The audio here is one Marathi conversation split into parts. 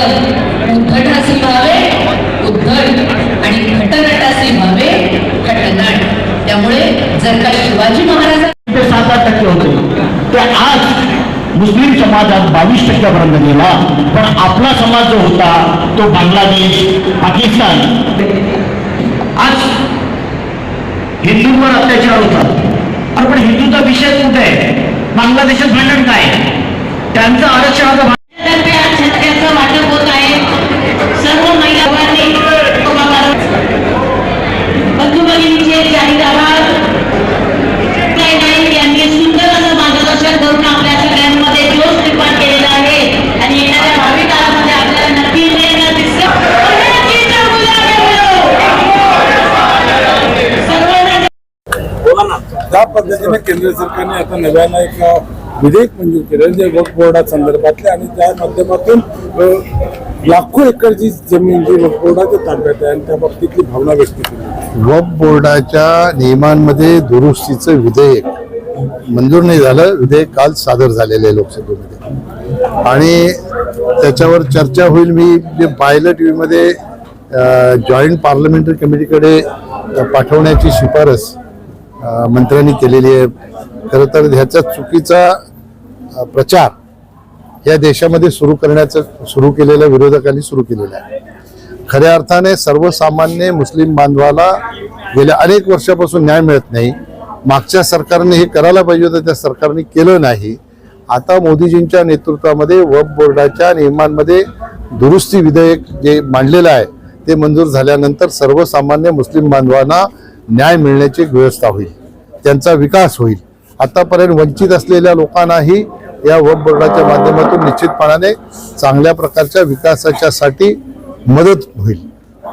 त्यावर उद्धटासी व्हावे उद्धट. आणि घटनटासी व्हावे घटनट. त्यामुळे जर का शिवाजी महाराज ते सात आठ टक्के होते. ते आज मुस्लिम समाजात बावीस टक्क्यापर्यंत गेला. पण आपला समाज जो होता तो बांगलादेश पाकिस्तान. आज हिंदूंवर अत्याचार होतात. अरे पण हिंदूचा विषय कुठे आहे? बांगलादेशात भांडण काय? त्यांचं आरक्षणाचं ज्या पद्धतीने केंद्र सरकारने आता नव्यानं एक विधेयक मंजूर केलं जे वक्फ बोर्डा संदर्भातले आणि त्या माध्यमातून लाखो लाखो एकरची जमीन जी वक्फ बोर्डाच्या ताब्यात आहे आणि त्या बाबतीतली भावना व्यक्त केली वक्फ बोर्डाच्या नियमांमध्ये दुरुस्तीचं विधेयक मंजूर नाही झालं. विधेयक काल सादर झालेलं आहे लोकसभेमध्ये. आणि त्याच्यावर चर्चा होईल. मी जे पाहिलं टी व्हीमध्ये जॉईंट पार्लमेंटरी कमिटीकडे पाठवण्याची शिफारस मंत्र्यांनी केलेली आहे. खरं तर ह्याचा चुकीचा प्रचार या देशामध्ये सुरू करण्याचं सुरू केलेल्या विरोधकांनी सुरू केलेलं आहे. खऱ्या अर्थाने सर्वसामान्य मुस्लिम बांधवाला गेल्या अनेक वर्षापासून न्याय मिळत नाही. मागच्या सरकारने हे करायला पाहिजे होतं त्या सरकारने केलं नाही. आता मोदीजींच्या नेतृत्वामध्ये वब बोर्डाच्या नियमांमध्ये दुरुस्ती विधेयक जे मांडलेलं आहे ते मंजूर झाल्यानंतर सर्वसामान्य मुस्लिम बांधवांना न्याय मिळण्याची एक व्यवस्था होईल. त्यांचा विकास होईल. आतापर्यंत वंचित असलेल्या लोकांनाही या वब बोर्डाच्या माध्यमातून निश्चितपणाने चांगल्या प्रकारच्या विकासाच्यासाठी मदत होईल.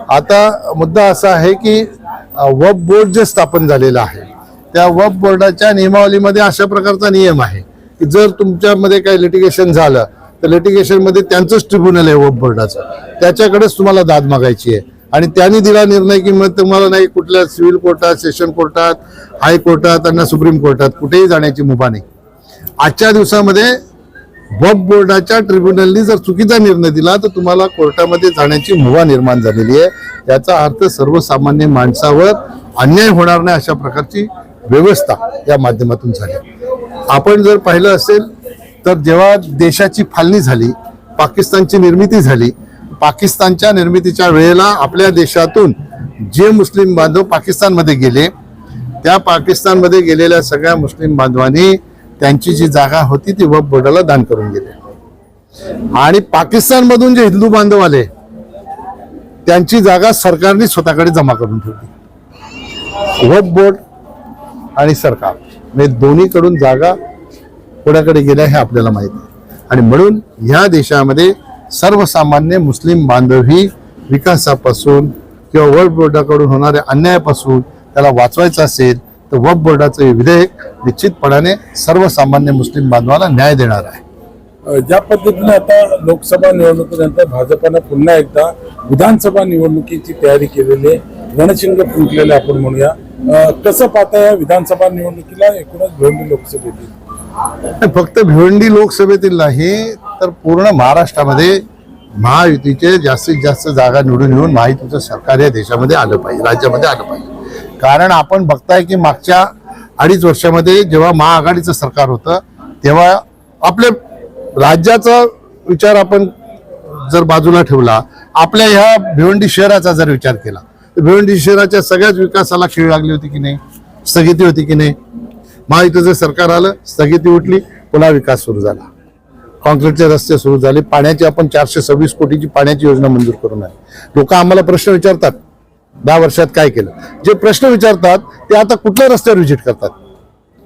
आता मुद्दा असा आहे की वब बोर्ड जे स्थापन झालेलं आहे त्या वब बोर्डाच्या नियमावलीमध्ये अशा प्रकारचा नियम आहे की जर तुमच्यामध्ये काही लिटिगेशन झालं तर लिटिगेशनमध्ये त्यांचंच ट्रिब्युनल आहे वब बोर्डाचं. त्याच्याकडेच तुम्हाला दाद मागायची आहे. आणि त्यांनी दिला निर्णय की मग तुम्हाला नाही कुठल्या सिव्हिल कोर्टात सेशन कोर्टात हायकोर्टात आणि सुप्रीम कोर्टात कुठेही जाण्याची मुभा नाही. आजच्या दिवसामध्ये वक्फ बोर्डाच्या ट्रिब्युनलनी जर चुकीचा निर्णय दिला तर तुम्हाला कोर्टामध्ये जाण्याची मुभा निर्माण झालेली आहे. याचा अर्थ सर्वसामान्य माणसावर अन्याय होणार नाही अशा प्रकारची व्यवस्था या माध्यमातून झाली. आपण जर पाहिलं असेल तर जेव्हा देशाची फालणी झाली पाकिस्तानची निर्मिती झाली पाकिस्तानच्या निर्मितीच्या वेळेला आपल्या देशातून जे मुस्लिम बांधव पाकिस्तानमध्ये गेले त्या पाकिस्तानमध्ये गेलेल्या सगळ्या मुस्लिम बांधवांनी त्यांची जी जागा होती ती वफ बोर्डाला दान करून गेले. आणि पाकिस्तानमधून जे हिंदू बांधव आले त्यांची जागा सरकारने स्वतःकडे जमा करून ठेवली. वफ बोर्ड आणि सरकार म्हणजे दोन्हीकडून जागा कोणाकडे गेल्या हे आपल्याला माहिती आहे आणि म्हणून ह्या देशामध्ये सर्वसामान्य मुस्लिम बांधव ही विकासापासून किंवा वक्फ बोर्डाकडून होणाऱ्या अन्यायापासून त्याला वाचवायचं असेल तर वक्फ बोर्डाचं हे विधेयक निश्चितपणाने सर्वसामान्य मुस्लिम बांधवाला न्याय देणार आहे. ज्या पद्धतीने आता लोकसभा निवडणुकीनंतर भाजपानं पुन्हा एकदा विधानसभा निवडणुकीची तयारी केलेली आहे. रणशिंग फुंकलेले आपण म्हणूया. कसं पाहता या विधानसभा निवडणुकीला एकूणच भिवंडी लोकसभेतील? फक्त भिवंडी लोकसभेतील नाही तर पूर्ण महाराष्ट्रामध्ये महायुतीचे जास्तीत जास्त जागा निवडून येऊन महायुतीचं सरकार या देशामध्ये आलं पाहिजे राज्यामध्ये आलं पाहिजे. कारण आपण बघताय की मागच्या अडीच वर्षामध्ये जेव्हा महाआघाडीचं सरकार होतं तेव्हा आपल्या राज्याचा विचार आपण जर बाजूला ठेवला आपल्या ह्या भिवंडी शहराचा जर विचार केला तर भिवंडी शहराच्या सगळ्याच विकासाला खेळ लागली होती की नाही? स्थगिती होती की नाही? महायुतीचं सरकार आलं स्थगिती उठली पुन्हा विकास सुरू झाला. कॉन्क्रीटचे रस्ते सुरू झाले. पाण्याची आपण चारशे सव्वीस कोटीची पाण्याची योजना मंजूर करून आहे. लोक आम्हाला प्रश्न विचारतात दहा वर्षात काय केलं? जे प्रश्न विचारतात ते आता कुठल्या रस्त्यावर व्हिजिट करतात?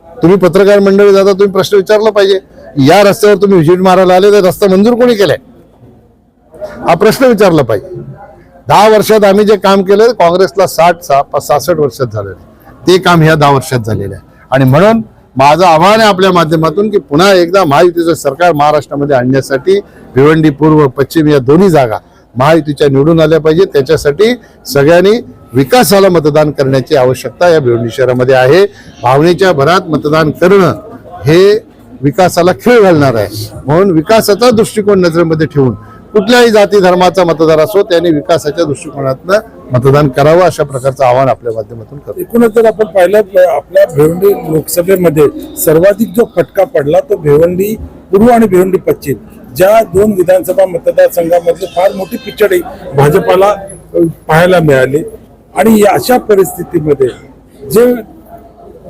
तुम्ही पत्रकार मंडळी जाता तुम्ही प्रश्न विचारला पाहिजे. या रस्त्यावर तुम्ही व्हिजिट मारायला आले तर रस्ता मंजूर कोणी केलाय? हा प्रश्न विचारला पाहिजे. दहा वर्षात आम्ही जे काम केलं काँग्रेसला साठ सहा सासष्ट वर्षात झालेलं आहे. ते काम ह्या दहा वर्षात झालेलं आहे. आणि म्हणून माझं आव्हान आहे आपल्या माध्यमातून की पुन्हा एकदा महायुतीचं सरकार महाराष्ट्रामध्ये आणण्यासाठी भिवंडी पूर्व पश्चिम या दोन्ही जागा महायुतीच्या निवडून आल्या पाहिजे त्याच्यासाठी सगळ्यांनी विकासाला मतदान करण्याची आवश्यकता या भिवंडी शहरामध्ये आहे. भावनेच्या भरात मतदान करणं हे विकासाला खेळ घालणार आहे. म्हणून विकासाचा दृष्टिकोन नजरेमध्ये ठेवून कुठल्याही जाती धर्माचा मतदार असो त्याने विकासाच्या दृष्टिकोनातनं मतदान करावं अशा प्रकारचं आवाहन आपल्या माध्यमातून करतो. एकूणच जर आपण पाहिलं आपल्या भिवंडी लोकसभेमध्ये सर्वाधिक जो फटका पडला तो भिवंडी पूर्व आणि भिवंडी पश्चिम. ज्या दोन विधानसभा मतदारसंघामधली फार मोठी पिछडी भाजपाला पाहायला मिळाली. आणि या अशा परिस्थितीमध्ये जे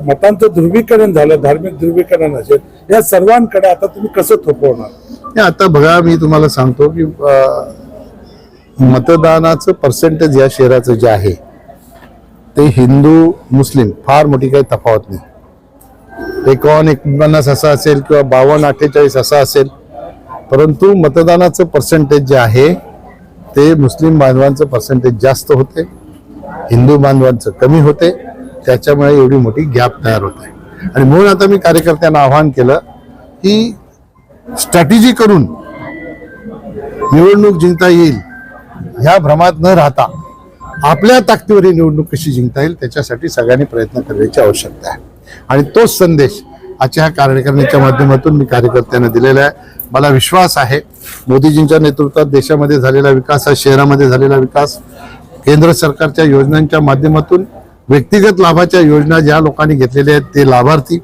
मतांचं ध्रुवीकरण झालं धार्मिक ध्रुवीकरण असेल या सर्वांकडे आता तुम्ही कसं थोपवणार? आता बघा मी तुम्हाला सांगतो की मतदानाचं पर्सेंटेज या शहराचं जे आहे ते हिंदू मुस्लिम फार मोठी काही तफावत नाही. एकावन्न एकोणपन्नास असा असेल किंवा बावन्न अठ्ठेचाळीस असा असेल परंतु मतदानाचं पर्सेंटेज जे आहे ते मुस्लिम बांधवांचं पर्सेंटेज जास्त होते हिंदू बांधवांचं कमी होते त्याच्यामुळे एवढी मोठी गॅप तयार होते. आणि म्हणून आता मी कार्यकर्त्यांना आवाहन केलं की स्ट्रॅटेजी करून निवडणूक जिंकता येईल ह्या भ्रमात न राहता आपल्या ताकदीवर ही निवडणूक कशी जिंकता येईल त्याच्यासाठी सगळ्यांनी प्रयत्न करण्याची आवश्यकता आहे. आणि तोच संदेश आजच्या ह्या कार्यकारिणीच्या माध्यमातून मी कार्यकर्त्यांना दिलेला आहे. मला विश्वास आहे मोदीजींच्या नेतृत्वात देशामध्ये झालेला विकास हा शहरामध्ये झालेला विकास केंद्र सरकारच्या योजनांच्या माध्यमातून व्यक्तिगत लाभाच्या योजना ज्या लोकांनी घेतलेल्या आहेत ते लाभार्थी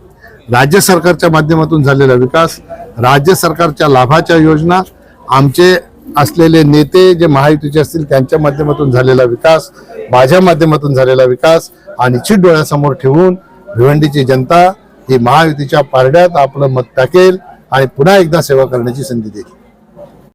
राज्य सरकारच्या माध्यमातून झालेला विकास राज्य सरकारच्या लाभाच्या योजना आमचे असलेले नेते जे महायुतीचे असतील त्यांच्या माध्यमातून झालेला विकास माझ्या माध्यमातून झालेला विकास आणि निश्चित डोळ्यासमोर ठेवून भिवंडीची जनता ही महायुतीच्या पारड्यात आपलं मत टाकेल आणि पुन्हा एकदा सेवा करण्याची संधी देईल.